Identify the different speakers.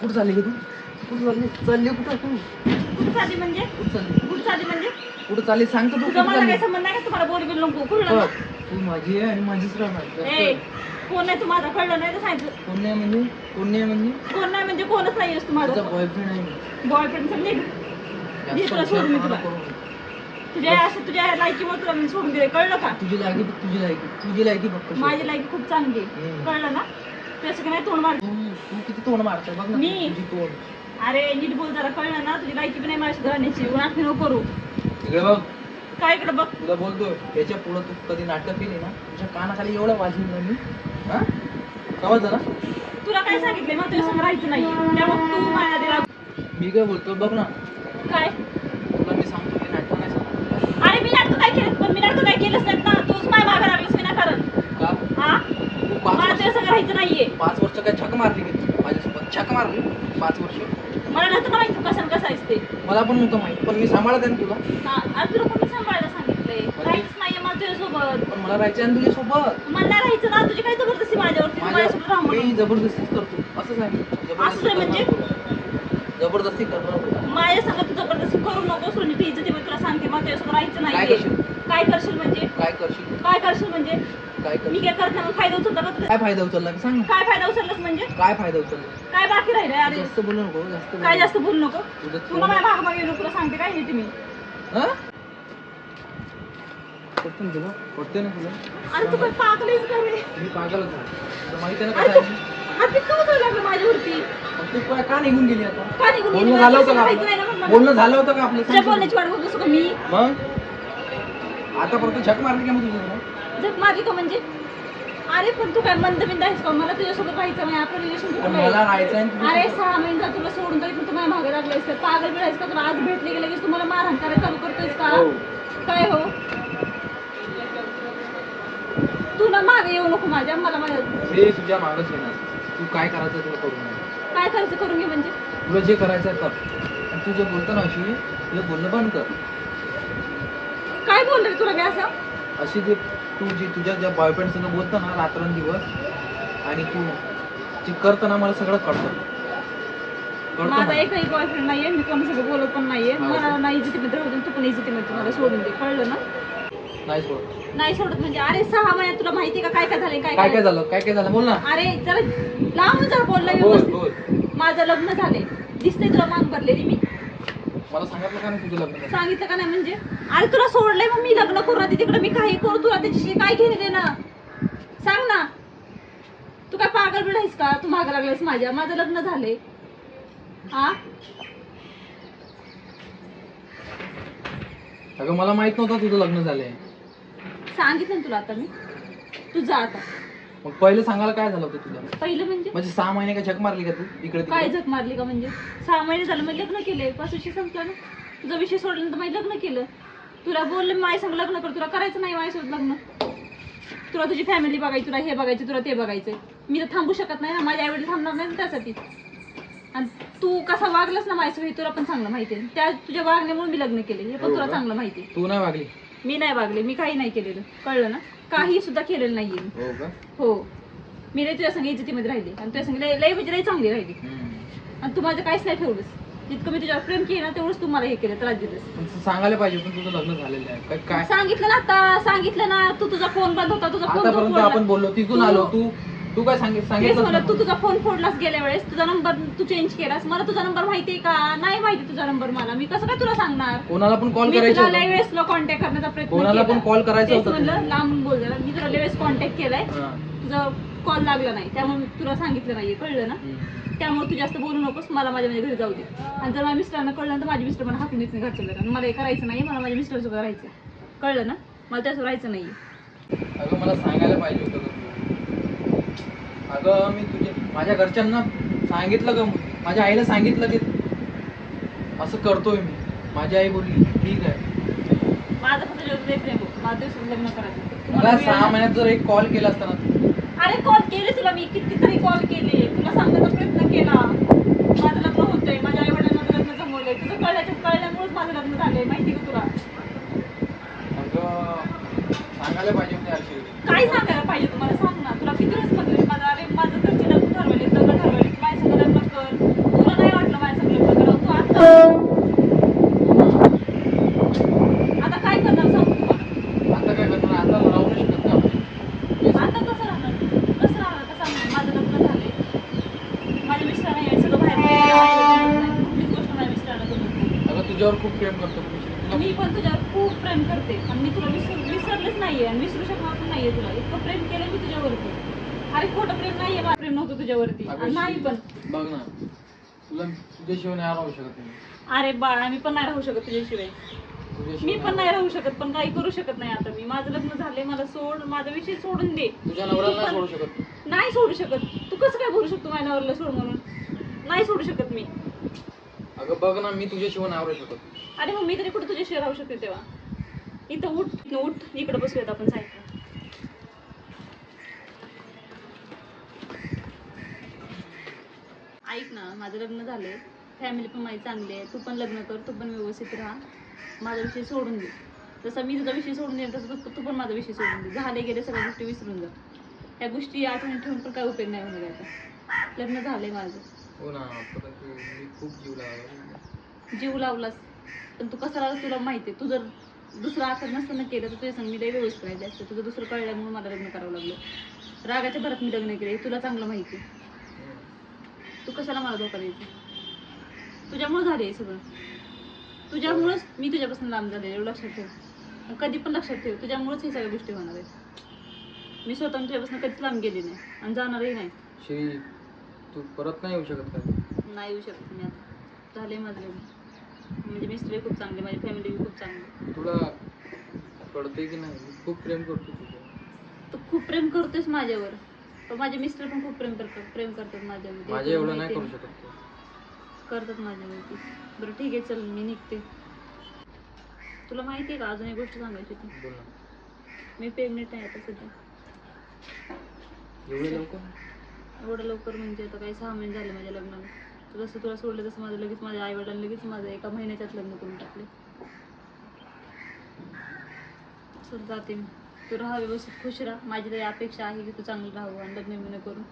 Speaker 1: कुठं चालली ग तू? कुठं चालली? चालली कुठं तू?
Speaker 2: कुठं चालली म्हणजे?
Speaker 1: कुठं चालली?
Speaker 2: कुठं चालली म्हणजे?
Speaker 1: कुठं चालली? सांग तर तू
Speaker 2: तुझा
Speaker 1: कुठं
Speaker 2: मला काही संबंध नाही का? तुम्हाला बोल बिल नको. कुठं
Speaker 1: बघ? तू माझी आहे आणि माझीच राहणार
Speaker 2: ए
Speaker 1: जास्त
Speaker 2: कोण नाही तुम्हाला कळलं नाही तर सांगितलं.
Speaker 1: कोण नाही म्हणजे? कोण नाही म्हणजे?
Speaker 2: कोण नाही म्हणजे कोणच नाही आहेस
Speaker 1: तुझा
Speaker 2: तुम्हाला
Speaker 1: बॉयफ्रेंड आहे मी.
Speaker 2: बॉयफ्रेंड समजे
Speaker 1: जास्त
Speaker 2: मी तुला सोडून मी
Speaker 1: विचार
Speaker 2: तुला.
Speaker 1: करू नको.
Speaker 2: तुझ्या असं तुझ्या लायकीमुळे तुला मी सोडून दिले. कळलं का?
Speaker 1: तुझी लायकी तुझी लायकी. तुझी लायकी फक्त
Speaker 2: माझी लायकी खूप चांगली आहे.
Speaker 1: हम्म.
Speaker 2: कळलं ना? तसं का नाही तोंड मार
Speaker 1: तू किती तोंड मारते बघ ना
Speaker 2: मी?
Speaker 1: तुझी तोंड.
Speaker 2: अरे नीट बोल जरा कळलं ना? तुझी लायकी पण नाही माझ्या राहण्याची नाटक नको करू.
Speaker 1: इकडे बघ.
Speaker 2: काय इकडे बघ?
Speaker 1: तुला बोलतोय याच्या पुढं तू कधी नाटक केली ना तुझ्या कानाखाली एवढं वाजवीन ना मी. हा? समजलं ना
Speaker 2: तुला काय सांगितलंय? मग तुझ्या समोर राहायचं नाही. त्यामुळे तू माझ्या दिला
Speaker 1: मी काय बोलतो बघ ना.
Speaker 2: काय?
Speaker 1: तुला मी सांगतो मी नाटक नाही सांगतो
Speaker 2: अरे मी नाटक काय केलं. पण मी नाटक काय केलंच नाही ना. तूच माझ्या मागे लागलीस विनाकारण
Speaker 1: का
Speaker 2: हा राहायचं नाहीये.
Speaker 1: पाच वर्ष काय छक मारली की तू? माझ्यासोबत छक मारली? पाच वर्ष?
Speaker 2: मला नंतर माहिती तू कसं कसं आहेस ते.
Speaker 1: मला पण नव्हतं माहीत पण मी सांभाळत आहे ना तुला.
Speaker 2: हा, अरे तुला कोणी सांभाळायला सांगितलंय? राहायचंच नाहीये मला तुझ्यासोबत
Speaker 1: पण मला राहायचं आहे ना तुझ्यासोबत.
Speaker 2: मला नाही राहायचं ना तुझी काय जबरदस्ती माझ्यावरती? तू माझ्यासोबत राहा
Speaker 1: माझ्या मी
Speaker 2: म्हणून.
Speaker 1: जबरदस्तीच करतो. असंच आहे
Speaker 2: म्हणजे?
Speaker 1: जबरदस्ती करणार. तुला. जबरदस्ती करणार. तुला.
Speaker 2: माझ्या संग तू जबरदस्ती करू नकोस म्हणजे ती इज्जती तुला सांगते. मला तुझ्यासोबत राहायचं
Speaker 1: काय
Speaker 2: नाहीये
Speaker 1: करशील?
Speaker 2: काय करशील म्हणजे?
Speaker 1: काय करशील?
Speaker 2: काय करशील म्हणजे?
Speaker 1: काय
Speaker 2: मी
Speaker 1: करशील
Speaker 2: काय करत नाही मग फायदा उचलता
Speaker 1: काय फायदा उचलला सांग ना.
Speaker 2: काय फायदा उचललास म्हणजे?
Speaker 1: काय फायदा उचलला?
Speaker 2: काय बाकी राहिलंय? अरे
Speaker 1: जास्त बोलू नको जास्त बोलू
Speaker 2: काय. जास्त बोलू नको?
Speaker 1: तुझं
Speaker 2: तुला माझ्या भाग मागे येऊन तुला सांगते काय नीट मी.
Speaker 1: हा? पटतं ना तुला पटते ना तुला?
Speaker 2: अरे तू काय पागलीस का रे
Speaker 1: मी पागलच आहे तुला माहिती आहे ना
Speaker 2: अरे
Speaker 1: कसं
Speaker 2: तू
Speaker 1: आहे मी?
Speaker 2: अरे तू का लागलं माझ्यावरती?
Speaker 1: मग तू काय का निघून गेली आता?
Speaker 2: का निघून गेली?
Speaker 1: बोलणं झालं होतं का
Speaker 2: माहिती नाही ना मग
Speaker 1: आपलं
Speaker 2: मला.
Speaker 1: बोलणं झालं होतं का आपलं?
Speaker 2: तुझ्या
Speaker 1: सांग
Speaker 2: बोलण्याची वाट का मी?
Speaker 1: मग? आता परत झक मारली का मग तुझं
Speaker 2: जग मारली का म्हणजे अरे पण तू काय मंद बिंद आहेस का? मला तुझ्यासोबत राहायचं नाही आपलं रिलेशन
Speaker 1: मला राहायचं आहे ना
Speaker 2: अरे. सहा महिने जा तुला सोडून तरी पण तू माझ्या मागे लागलायस का? पागल बिळायस का? तुला आज भेटले की लगेच तुम्हाला मारहाण करायला चालू करतोयस का?
Speaker 1: हो.
Speaker 2: काय हो? तू ना मागे येऊ नको माझ्या मला माझ्या
Speaker 1: तुझ्या मागच येणार. तू काय करायचं तुला करू नये
Speaker 2: काय करायचं करून घे म्हणजे?
Speaker 1: तुला जे करायचं आहे कर. आणि तू जे बोलतो ना अशी तुला बोलणं बंद कर.
Speaker 2: काय बोलले तुला मी असं?
Speaker 1: अशी जे तू जी तुझ्या ज्या बॉयफ्रेंड संग बोलतो ना रात्रंदिवस आणि तू जे करतो ना मला सगळं कळतं. कळतं
Speaker 2: माझा
Speaker 1: मला.
Speaker 2: एकही बॉयफ्रेंड नाहीये मी कोणासोबत बोलत पण नाहीये.
Speaker 1: हा.
Speaker 2: मला नाही इज्जतीमध्ये राहू दे तू पण इज्जतीमध्ये मला सोडून दे कळलं ना?
Speaker 1: नाही सोड
Speaker 2: नाही सोडत म्हणजे अरे सहा महिन्यात तुला माहिती का काय काय काय
Speaker 1: काय काय? झालं? काय काय झालं? बोल ना.
Speaker 2: अरे जरा लांब जरा बोलला
Speaker 1: बोल
Speaker 2: व्यवस्थित
Speaker 1: बोल.
Speaker 2: माझं लग्न झालंय. दिसतंय तुला मांग भरलेली मी.
Speaker 1: मला सांगितलं का नाही तुझं लग्न झालं?
Speaker 2: सांगितलं का नाही म्हणजे? अरे तुला सोडलंय मग मी लग्न करू आधी तिकडे मी काही करू तुला त्याच्याशी काय घेणे देणं? सांग ना. तू काय पागल बिडायस का? तू मागं लागलायस माझ्या. माझं लग्न झालंय. हा
Speaker 1: अगं मला माहीत नव्हतं तुझं लग्न झालंय.
Speaker 2: सांगितलं ना तुला आता मी. तू जा आता.
Speaker 1: मग पहिलं सांगायला काय झालं होतं तुला?
Speaker 2: पहिलं म्हणजे?
Speaker 1: म्हणजे सहा महिने काय झक मारली का तू इकडे
Speaker 2: काय झक मारली का म्हणजे? सहा महिने झालं मी लग्न पाच विषय संपला ना. तुझा विषय सोडल्यानंतर मी लग्न केलं. तुला बोलले मी माझ्या संग लग्न कर. तुला करायचं नाही माझ्यासोबत लग्न. तुला तुझी फॅमिली बघायची तुला हे बघायचं तुला ते बघायचंय. मी तर थांबू शकत नाही ना. माझ्या आईवडील थांबणार नाही ना त्यासाठी. आणि तू कसा वागलास ना माझ्यासोबत हे तुला पण चांगलं माहिती आहे. त्या तुझ्या वागण्यामुळे मी लग्न केले हे पण तुला
Speaker 1: का?
Speaker 2: चांगलं माहिती आहे.
Speaker 1: तू नाही वागली.
Speaker 2: मी नाही वागले मी काही नाही केलेलं. कळलं ना? काही सुद्धा केलेलं नाहीये मी.
Speaker 1: हो का?
Speaker 2: हो. मी लय तुझ्या संग इज्जतीमध्ये राहिली आणि तुझ्या संग लय लय म्हणजे लय चांगली राहिली.
Speaker 1: हम्म.
Speaker 2: आणि तू माझं काहीच नाही ठेवलंस जितकं मी तुझ्यावर प्रेम केलं ना तेवढंच तू मला हे केलं त्रास दिलंस.
Speaker 1: पण तू सांगायला पाहिजे पण तुझं लग्न झालेलं आहे. काय काय
Speaker 2: सांगितलं ना आता सांगितलं ना. तू तुझा फोन बंद होता तुझा फोन
Speaker 1: आतापर्यंत आपण बोललो तिथून आलो तू. तू काय सांगित
Speaker 2: तेच
Speaker 1: सांगितलं
Speaker 2: म्हणलं तू तुझा फोन फोडलास गेल्या वेळेस. तुझा नंबर तू चेंज केलास. मला तुझा नंबर माहितीये का? नाही माहिती तुझा नंबर मला. मी कसं काय तुला सांगणार?
Speaker 1: कोणाला पण कॉल
Speaker 2: मी
Speaker 1: करायचा
Speaker 2: तुला लय
Speaker 1: होता
Speaker 2: वेळेस कॉन्टॅक्ट करण्याचा प्रयत्न
Speaker 1: कोणाला
Speaker 2: केला.
Speaker 1: पण कॉल करायचा
Speaker 2: तेच
Speaker 1: होता.
Speaker 2: म्हणलं. लांब बोल जरा. मी तुला लय वेळेस कॉन्टॅक्ट केलाय.
Speaker 1: हा.
Speaker 2: तुझा कॉल लागला नाही. त्यामुळे मी तुला सांगितलं नाहीये. कळलं ना?
Speaker 1: हम्म.
Speaker 2: त्यामुळे तू जास्त बोलू नकोस. मला माझ्या माझ्या घरी जाऊ दे. आणि जर माझ्या मिस्टरांना कळलं तर माझे मिस्टर मला हाकून देत नाही घरच्या घरात मला हे करायचं नाही मला माझ्या मिस्टर सोबत राहायचं कळलं ना? मला त्यासोबत राहायचं नाही
Speaker 1: अगं मला सांगायला पाहिजे होतं. अगं मी तुझे माझ्या घरच्यांना सांगितलं ग माझ्या आईला सांगितलं की असं करतोय मी. माझी आई बोलली ठीक आहे.
Speaker 2: माझं फक्त प्रेम लग्न करायचं
Speaker 1: मला सहा महिन्यात जर एक कॉल केला असता ना.
Speaker 2: अरे कॉल केले तुला मी. कितीतरी कॉल केले. तुला सांगण्याचा प्रयत्न केला माझं लग्न होतंय माझ्या आई वडिलांना लग्न जमवलंय तुझं कळल्याच्या कळल्यामुळेच माझं लग्न झालंय माहिती का तुला
Speaker 1: अगं सांगायला पाहिजे होते अशी
Speaker 2: काय सांगायला पाहिजे तुम्हाला सांग ना तुला किती वेळेस म्हणलं माझं अरे माझं घरचे लग्न ठरवले लग्न ठरवले माझ्या संग लग्न कर
Speaker 1: तुझ्यावर खूप प्रेम करतो
Speaker 2: मी पण तुझ्यावर खूप प्रेम करते. आणि मी तुला विसर विसरलेच नाहीये आणि विसरू शकणार पण नाहीये तुला. इतकं प्रेम केलं मी तुझ्यावरती. अरे खोटं प्रेम नाहीये माझं प्रेम नव्हतं तुझ्यावरती.
Speaker 1: अगं
Speaker 2: आणि नाही पण.
Speaker 1: बघ ना. तुला तुझ्याशिवाय नाही राहू शकत मी.
Speaker 2: अरे बाळा मी पण नाही राहू शकत तुझ्याशिवाय. मी पण नाही राहू शकत पण काही करू शकत नाही आता मी. माझं लग्न झालंय मला सोड माझा विषय सोडून दे.
Speaker 1: तुझ्या नवऱ्याला नाही सोडू शकत.
Speaker 2: नाही सोडू शकत. तू कसं काय बोलू शकतो माझ्या नवऱ्याला सोड म्हणून? नाही सोडू शकत मी.
Speaker 1: अगं बघ ना मी तुझ्याशिवाय नाही राहू शकत.
Speaker 2: अरे मग मी तरी कुठे तुझ्याशिवाय राहू शकते तेव्हा? इथं उठ उठ. इकडे बसूयात आपण सायकल ऐक ना माझं लग्न झालंय. फॅमिली पण माझी चांगली आहे. तू पण लग्न कर तू पण व्यवस्थित राहा. माझा विषय सोडून दे. जसा मी तुझा विषय सोडून देईन तसं तू- तू पण माझा विषय सोडून दे. झाले गेले सगळ्या गोष्टी विसरून जा. ह्या गोष्टी आठवणी ठेवून पण काय उपयोग नाही होणार आता. लग्न झालंय माझं.
Speaker 1: हो ना परंतु मी खूप जीव लावला.
Speaker 2: जीव लावलास. पण तू कसा लावलास तुला माहिती आहे. तू जर दुसरं आखर नसताना केलं तर तुझ्या संग मी लय व्यवस्थित राहिले असते. तुझं दुसरं कळल्यामुळे मला लग्न करावं लागलं. रागाच्या भरात मी लग्न केले हे तुला चांगलं माहिती आहे. तू कशाला मला धोका द्यायचा? तुझ्यामुळे झाले हे सगळं. तुझ्यामुळेच मी तुझ्यापासून लांब झाले एवढं लक्षात ठेव. आणि कधी पण लक्षात ठेव. तुझ्यामुळेच हे सगळ्या गोष्टी होणार आहेत. मी स्वतः तुझ्यापासून कधीच लांब गेली नाही. आणि जाणारही नाही.
Speaker 1: श्री तू परत नाही येऊ शकत का?
Speaker 2: नाही येऊ शकत मी आता. झाले माझं. म्हणजे मिस्टर खूप चांगले माझी फॅमिली खूप चांगली.
Speaker 1: तुला कळतंय की नाही? मी खूप प्रेम करतो तुझं
Speaker 2: तू खूप प्रेम करतोस माझ्यावर. पण माझे मिस्टर पण खूप प्रेम करतात प्रेम करतात माझ्यावर.
Speaker 1: माझ्या एवढं नाही करू शकत तू.
Speaker 2: करतात माझ्यावरती. बरं ठीक आहे चल मी निघते. तुला माहिती आहे का? अजून एक गोष्ट सांगायची होती.
Speaker 1: बोल ना.
Speaker 2: मी प्रेग्नेंट आहे आता सध्या.
Speaker 1: एवढं लवकर?
Speaker 2: एवढं लवकर म्हणजे आता काही सहा महिने झाले माझ्या लग्नाला. तू जसं तुला सोडलं तसं माझं लगेच माझ्या आई वडिलांनी लगेच माझं एका महिन्याच्यात लग्न करून टाकले. चल जाते मी. तू राहा व्यवस्थित खुश राहा. माझी तरी अपेक्षा आहे की तू चांगलं राहावं आणि लग्न करून.